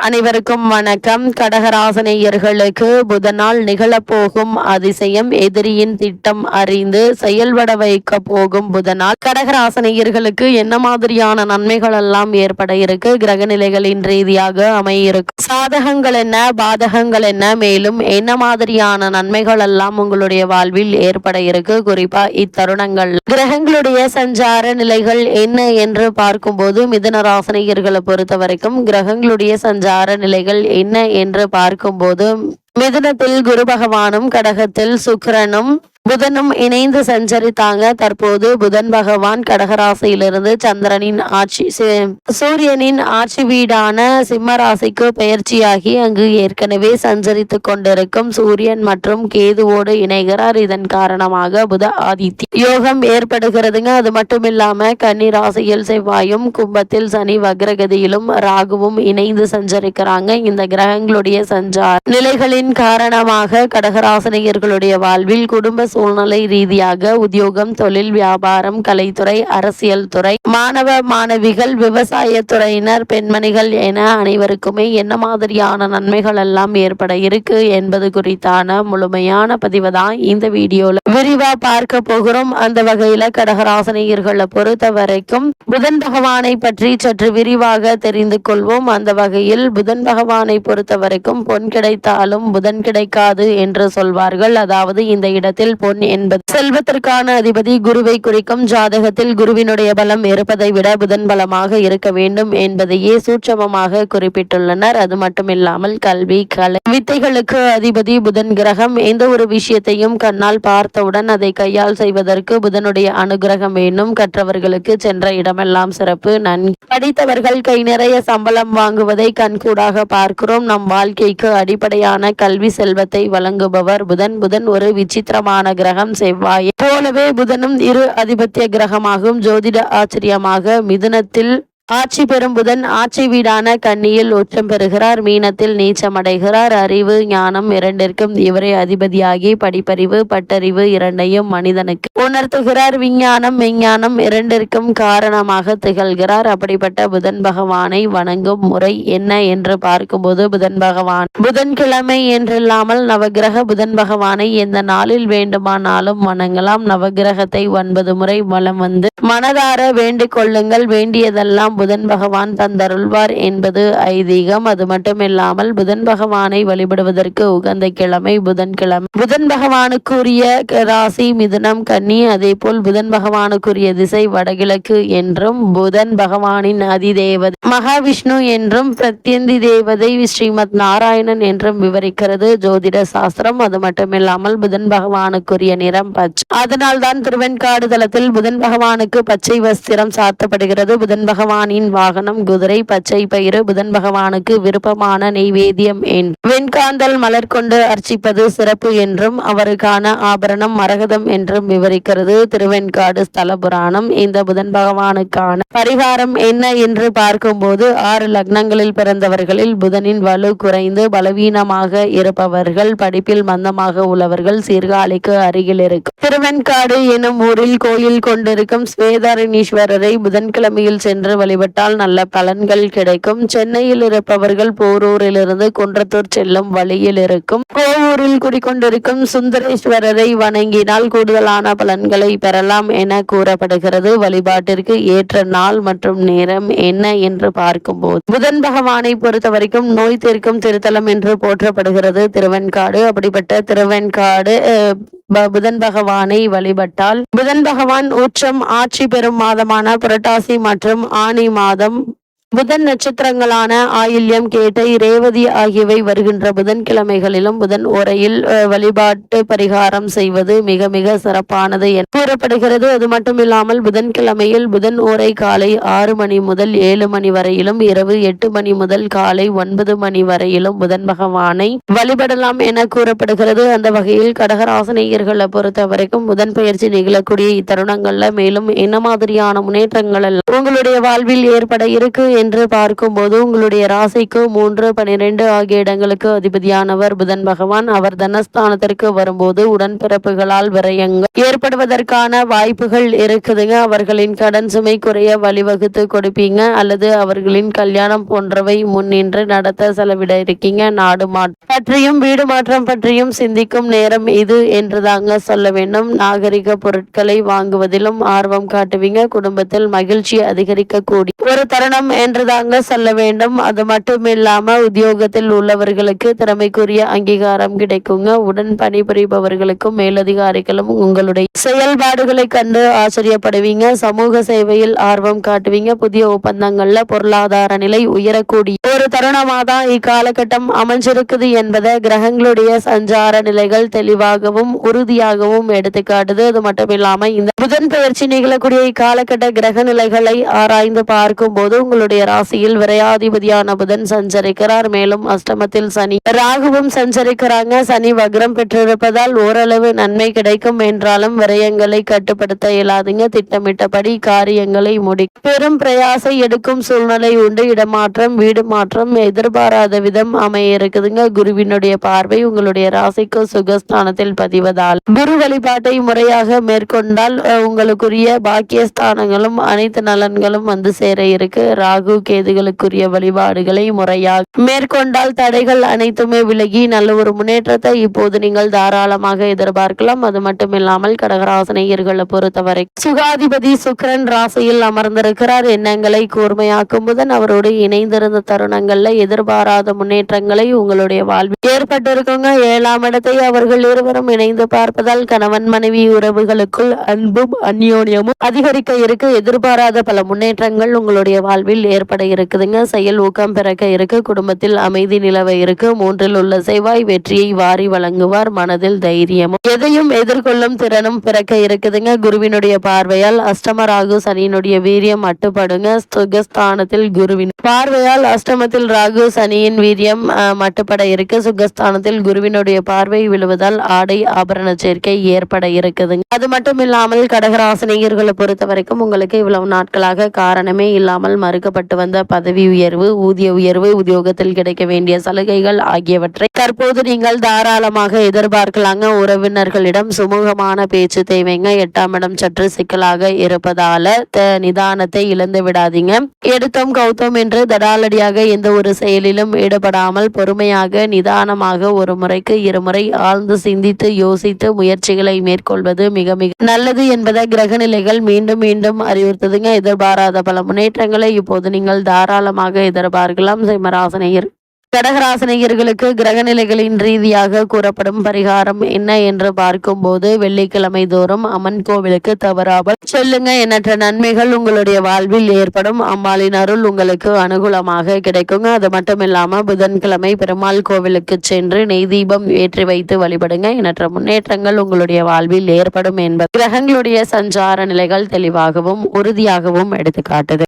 அனைவருக்கும் வணக்கம். கடகராசனையர்களுக்கு புதனால் நிகழப்போகும் அதிசயம். எதிரியின் திட்டம் அறிந்து செயல்பட வைக்க போகும் புதனால் கடகராசனையர்களுக்கு என்ன மாதிரியான நன்மைகள் எல்லாம் ஏற்பட இருக்கு? கிரக நிலைகளின் ரீதியாக அமையிருக்கும். சாதகங்கள் என்ன? பாதகங்கள் என்ன? மேலும் என்ன மாதிரியான நன்மைகள் எல்லாம் உங்களுடைய வாழ்வில் ஏற்பட இருக்கு? குறிப்பா இத்தருணங்கள். கிரகங்களுடைய சஞ்சார நிலைகள் என்ன என்று பார்க்கும்போது மிதன ராசனையர்களை பொறுத்த வரைக்கும் கிரகங்களுடைய சஞ்சார நிலைகள் என்ன என்று பார்க்கும்போது மிதுனத்தில் குரு பகவானும் கடகத்தில் சுக்கிரனும் புதனும் இணைந்து சஞ்சரித்தாங்க. தற்போது புதன் பகவான் கடகராசியிலிருந்து சந்திரனின் ஆட்சி சூரியனின் ஆட்சி வீடான சிம்ம ராசிக்கு பெயர்ச்சியாகி அங்கு ஏற்கனவே சஞ்சரித்துக் கொண்டிருக்கும் சூரியன் மற்றும் கேதுவோடு இணைகிறார். இதன் காரணமாக புத ஆதித்ய யோகம் ஏற்படுகிறதுங்க. அது மட்டும் இல்லாம கன்னி ராசியில் செவ்வாயும் கும்பத்தில் சனி வக்ரகதியிலும் ராகுவும் இணைந்து சஞ்சரிக்கிறாங்க. இந்த கிரகங்களுடைய சஞ்சார நிலைகளின் காரணமாக கடகராசினியர்களுடைய வாழ்வில் குடும்ப சூழ்நிலை ரீதியாக உத்தியோகம் தொழில் வியாபாரம் கலைத்துறை அரசியல் துறை மாணவ மாணவிகள் விவசாய துறையினர் பெண்மணிகள் என அனைவருக்குமே என்ன மாதிரியான நன்மைகள் எல்லாம் ஏற்பட இருக்கு என்பது குறித்தான முழுமையான பதிவு தான் இந்த வீடியோல விரிவா பார்க்க போகிறோம். அந்த வகையில கடகராசனியர்களை பொறுத்த வரைக்கும் புதன் பகவானை பற்றி சற்று விரிவாக தெரிந்து கொள்வோம். அந்த வகையில் புதன் பகவானை பொறுத்த வரைக்கும் பொன் கிடைத்தாலும் புதன் கிடைக்காது என்று சொல்வார்கள். அதாவது இந்த இடத்தில் பொன் என்பது செல்வத்திற்கான அதிபதி குருவை குறிக்கும் ஜாதகத்தில் குருவினுடைய பலம் இருப்பதை விட புதன் பலமாக இருக்க வேண்டும் என்பதையே சூட்சமமாக குறிப்பிட்டுள்ளனர். அது மட்டுமில்லாமல் கல்வி கலை. வித்தைகளுக்கு அதிபதி புதன் கிரகம் எந்த ஒரு விஷயத்தையும் கண்ணால் பார்த்தவுடன் அதை கையால் செய்வதற்கு புதனுடைய அனுகிரகம் வேண்டும். கற்றவர்களுக்கு சென்ற இடமெல்லாம் சிறப்பு. நன்கு படித்தவர்கள் கை நிறைய சம்பளம் வாங்குவதை கண்கூடாக பார்க்கிறோம். நம் வாழ்க்கைக்கு அடிப்படையான கல்வி செல்வத்தை வழங்குபவர் புதன். புதன் ஒரு விசித்திரமான கிரகம் செவ்வாய். போலவே புதனும் இரு அதிபத்திய கிரகமாகும் ஜோதிட ஆச்சரியமாக மிதுனத்தில் ஆட்சி பெறும் புதன் ஆட்சி வீடான கன்னியில் உச்சம் பெறுகிறார். மீனத்தில் நீச்சமடைகிறார் அறிவு ஞானம் இரண்டிற்கும் இவரே அதிபதியாகி படிப்பறிவு பட்டறிவு இரண்டையும் மனிதனுக்கு உணர்த்துகிறார். விஞ்ஞானம் விஞ்ஞானம் இரண்டிற்கும் காரணமாக திகழ்கிறார். அப்படிப்பட்ட புதன் பகவானை வணங்கும் முறை என்ன என்று பார்க்கும்போது புதன் பகவான் புதன்கிழமை என்றில்லாமல் நவகிரக புதன் பகவானை எந்த நாளில் வேண்டுமானாலும் வணங்கலாம். நவகிரகத்தை ஒன்பது முறை வலம் வந்து மனதார வேண்டிக் கொள்ளுங்கள். வேண்டியதெல்லாம் புதன் பகவான் தந்தருள்வார் என்பது ஐதீகம். அது மட்டுமில்லாமல் புதன் பகவானை வழிபடுவதற்கு உகந்த கிழமை புதன்கிழமை. புதன் பகவானுக்குரிய ராசி மிதுனம் கன்னி அதே போல் புதன் பகவானுக்குரிய திசை வடகிழக்கு என்றும் புதன் பகவானின் அதிதேவதை மகாவிஷ்ணு என்றும் பிரத்யந்தி தேவதை ஸ்ரீமத் நாராயணன் என்றும் விவரிக்கிறது ஜோதிட சாஸ்திரம். அது மட்டுமில்லாமல் புதன் பகவானுக்குரிய நிறம் பச்சை. அதனால்தான் திருவெண்காடு தளத்தில் புதன் பகவானுக்கு பச்சை வஸ்திரம் சாத்தப்படுகிறது. புதன் பகவான் பகவானின் வாகனம் குதிரை பச்சை பயிறு புதன் பகவானுக்கு விருப்பமான நெய்வேத்தியம் என் வெண்காந்தல் மலர் கொண்டு அர்ச்சிப்பது சிறப்பு என்றும் அவருக்கான ஆபரணம் மரகதம் என்றும் விவரிக்கிறது. திருவெண்காடு ஸ்தல புராணம். இந்த புதன் பகவானுக்கான பரிகாரம் என்ன என்று பார்க்கும்போது ஆறு லக்னங்களில் பிறந்தவர்களில் புதனின் வலு குறைந்து பலவீனமாக இருப்பவர்கள் படிப்பில் மந்தமாக உள்ளவர்கள் சீர்காழிக்கு அருகில் இருக்கும். திருவெண்காடு எனும் ஊரில் கோயில் கொண்டிருக்கும் ஸ்வேதாரணீஸ்வரரை புதன்கிழமையில் சென்று வழிபட்டால் நல்ல பலன்கள் கிடைக்கும். சென்னையில் இருப்பவர்கள் போரூரிலிருந்து குன்றத்தூர் செல்லும் வழியில் இருக்கும். கோவூரில் குடிக்கொண்டிருக்கும் சுந்தரேஸ்வரரை வணங்கினால் கூடுதலான பலன்களை பெறலாம் என கூறப்படுகிறது. வழிபாட்டிற்கு ஏற்ற நாள் மற்றும் நேரம் என்ன என்று பார்க்கும்போது. புதன் பகவானை பொறுத்த வரைக்கும் நோய் தீர்க்கும் திருத்தலம் என்று போற்றப்படுகிறது. திருவெண்காடு அப்படிப்பட்ட திருவெண்காடு புதன் பகவானை வழிபட்டால். புதன் பகவான் உச்சம் ஆட்சி பெறும் மாதமான புரட்டாசி மற்றும் ஆணி மாதம் புதன் நட்சத்திரங்களான ஆயில்யம் கேட்டை ரேவதி ஆகியவை வருகின்ற புதன்கிழமைகளிலும் புதன் உரையில் வழிபாட்டு பரிகாரம் செய்வது மிக மிக சிறப்பானது என கூறப்படுகிறது. அது மட்டுமில்லாமல் புதன்கிழமையில் புதன் உரை காலை ஆறு மணி முதல் ஏழு மணி வரையிலும் இரவு எட்டு மணி முதல் காலை ஒன்பது மணி வரையிலும் புதன் பகவானை வழிபடலாம் என கூறப்படுகிறது. அந்த வகையில் கடகராசனையர்களை பொறுத்த வரைக்கும் புதன் பயிற்சி நிகழக்கூடிய இத்தருணங்கள்ல மேலும் என்ன மாதிரியான முன்னேற்றங்கள் உங்களுடைய வாழ்வில் ஏற்பட இருக்கு என்று பார்க்கும்போது உங்களுடைய ராசிக்கு மூன்று பனிரெண்டு ஆகிய இடங்களுக்கு அதிபதியானவர் புதன் பகவான். அவர் தனஸ்தானத்திற்கு வரும்போது உடன்பிறப்புகளால் விரயங்கள் ஏற்படுவதற்கான வாய்ப்புகள் இருக்குதுங்க. அவர்களின் கடன் சுமை குறைய வழிவகுத்து கொடுப்பீங்க. அல்லது அவர்களின் கல்யாணம் போன்றவை முன்னின்று நடத்த செலவிட இருக்கீங்க. நாடு மாற்றம் பற்றியும் வீடு மாற்றம் பற்றியும் சிந்திக்கும் நேரம் இது என்றுதாங்க சொல்ல வேண்டும். நாகரிக பொருட்களை வாங்குவதிலும் ஆர்வம் காட்டுவீங்க. குடும்பத்தில் மகிழ்ச்சி அதிகரிக்க கூடி ஒரு தருணம் என்றுதாங்க சொல்ல வேண்டும். அது மட்டும் இல்லாமல் உத்தியோகத்தில் உள்ளவர்களுக்கு திறமைக்குரிய அங்கீகாரம் கிடைக்குங்க. உடன் பணிபுரிபவர்களுக்கும் மேலதிகாரிகளும் உங்களுடைய செயல்பாடுகளை கண்டு ஆச்சரியப்படுவீங்க. சமூக சேவையில் ஆர்வம் காட்டுவீங்க. புதிய ஒப்பந்தங்கள்ல பொருளாதார நிலை உயரக்கூடிய ஒரு தருணமாக தான் இக்காலகட்டம் அமைஞ்சிருக்குது என்பதை கிரகங்களுடைய சஞ்சார நிலைகள் தெளிவாகவும் உறுதியாகவும் எடுத்து காட்டுது அது மட்டும் இல்லாம இந்த புதன் பயிற்சி நிகழக்கூடிய இக்காலகட்ட கிரக நிலைகளை ஆராய்ந்து பார்க்கும் போது உங்களுடைய ராசியில் விரையாதிபதியான புதன் சஞ்சரிக்கிறார். மேலும் அஷ்டமத்தில் சனி ராகுவும் சஞ்சரிக்கிறாங்க. சனி வக்ரம் பெற்றிருப்பதால் ஓரளவு நன்மை கிடைக்கும். என்றாலும் விரயங்களை கட்டுப்படுத்த இயலாதுங்க. திட்டமிட்டபடி காரியங்களை முடி பெரும் பிரயாசை எடுக்கும் சூழ்நிலை உண்டு. இடமாற்றம் வீடு மாற்றம் எதிர்பாராத விதம் அமைய இருக்குதுங்க. குருவினுடைய பார்வை உங்களுடைய ராசிக்கு சுகஸ்தானத்தில் பதிவதால். குரு வழிபாட்டை முறையாக மேற்கொண்டால் உங்களுக்குரிய பாக்கியஸ்தானங்களும் அனைத்து நலன்களும் வந்து சேர இருக்கு. ராகு கேதுகளுக்குரிய வழிபாடுகளை முறையாக மேற்கொண்டால் தடைகள் அனைத்துமே விலகி நல்ல ஒரு முன்னேற்றத்தை இப்போது நீங்கள் தாராளமாக எதிர்பார்க்கலாம். அது மட்டும் இல்லாமல் கடகராசனையர்களை பொறுத்தவரை சுகாதிபதி சுக்கிரன் ராசியில் அமர்ந்திருக்கிறார். எண்ணங்களை கூர்மையாக்கும் புதன் அவரோடு இணைந்திருந்த தருணங்கள்ல எதிர்பாராத முன்னேற்றங்களை உங்களுடைய வாழ்வில் ஏற்பட்டிருக்குங்க. ஏழாம் இடத்தை அவர்கள் இருவரும் இணைந்து பார்ப்பதால் கணவன் மனைவி உறவுகளுக்குள் அன்பும் அந்யோன்யமும் அதிகரிக்க இருக்க. எதிர்பாராத பல முன்னேற்றங்கள் உங்களுடைய வாழ்வில் ஏற்பட இருக்குதுங்க. செயல் ஊக்கம் பிறக்க இருக்கு. குடும்பத்தில் அமைதி நிலவ இருக்கு. மூன்றில் உள்ள செவ்வாய் வெற்றியை வாரி வழங்குவார். மனதில் தைரியமும் எதையும் எதிர்கொள்ளும் திறனும் பிறக்க இருக்குதுங்க. குருவினுடைய பார்வையால் அஷ்டம ராகு சனியினுடைய வீரியம் மட்டுப்படுங்க. சுகஸ்தானத்தில் குருவின் பார்வையால் அஷ்டமத்தில் ராகு சனியின் வீரியம் மட்டுப்பட இருக்கு. சுகஸ்தானத்தில் குருவினுடைய பார்வை விழுவதால் ஆடை ஆபரண சேர்க்கை ஏற்பட இருக்குதுங்க. அது மட்டும் இல்லாமல் கடகராசினியர்களை பொறுத்த வரைக்கும் உங்களுக்கு இவ்வளவு நாட்களாக காரணமே இல்லாமல் மறுக்கப்பட்டு வந்த பதவி உயர்வு ஊதிய உயர்வு உத்தியோகத்தில் கிடைக்க வேண்டிய சலுகைகள் ஆகியவற்றை தற்போது நீங்கள் தாராளமாக எதிர்பார்க்கலாங்க. உறவினர்களிடம் சுமூகமான பேச்சு தேவைங்க. எட்டாம் இடம் சற்று சிக்கலாக இருப்பதால நிதானத்தை இழந்து விடாதீங்க. எடுத்தோம் கௌத்தம் என்று தடாலடியாக எந்த ஒரு செயலிலும் ஈடுபடாமல் பொறுமையாக நிதானமாக ஒரு முறைக்கு இருமுறை ஆழ்ந்து சிந்தித்து யோசித்து முயற்சிகளை மேற்கொள்வது மிக மிக நல்லது என்பதை கிரகநிலைகள் மீண்டும் மீண்டும் அறிவுறுத்துதுங்க. எதிர்பாராத பல முன்னேற்றங்களை இப்போது நீங்கள் தாராளமாக எதிர்பார்க்கலாம் சிம்மராசனையர். கடகராசனையர்களுக்கு கிரகநிலைகளின் ரீதியாக கூறப்படும் பரிகாரம் என்ன என்று பார்க்கும்போது வெள்ளிக்கிழமை தோறும் அம்மன் கோவிலுக்கு தவறாமல் சொல்லுங்க. எண்ணற்ற நன்மைகள் உங்களுடைய வாழ்வில் ஏற்படும். அம்மாளின் அருள் உங்களுக்கு அனுகூலமாக கிடைக்குங்க. அது மட்டும் இல்லாம புதன்கிழமை பெருமாள் கோவிலுக்கு சென்று நெய் தீபம் ஏற்றி வைத்து வழிபடுங்க. எண்ணற்ற முன்னேற்றங்கள் உங்களுடைய வாழ்வில் ஏற்படும் என்பது கிரகங்களுடைய சஞ்சார நிலைகள் தெளிவாகவும் உறுதியாகவும் எடுத்துக்காட்டுது.